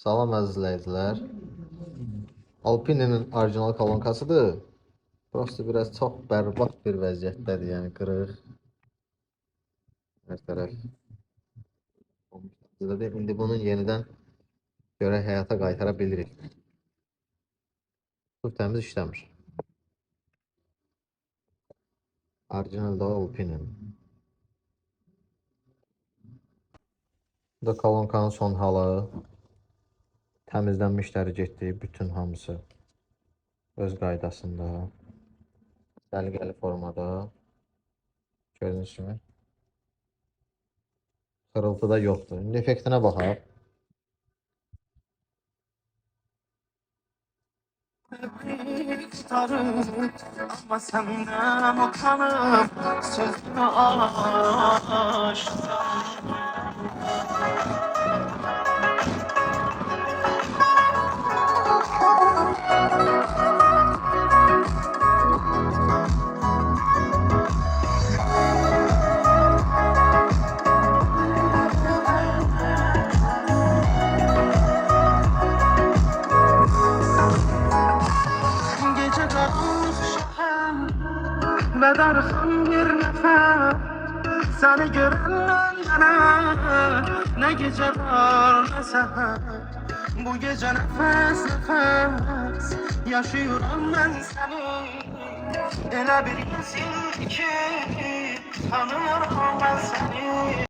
Salam əziz izləyicilər. Alpine'nin orijinal kolonkasıdır. Prosta biraz çox bərbad bir vəziyyətdədir, yəni qırıq. Hər tərəf. İndi bunun yenidən görək həyata qaytara bilirik. Çok təmiz işləmir. Orijinal da Alpine'nin. Bu da kolonkanın son halı. Təmizlənmişləri getdi bütün hamısı öz qaydasında. Səliqəli formada. Gördüyünüz kimi. Xırıltı da yoxdur. İndi effektinə baxaq. tutarım Ama senden utanıp sözümü aştım Bedarım bir nefer Seni görenden yana Ne gece var ne seher. Bu gece nefes nefes Yaşıyorum ben seni. Elə bir insin ki Tanımıyorum ben seni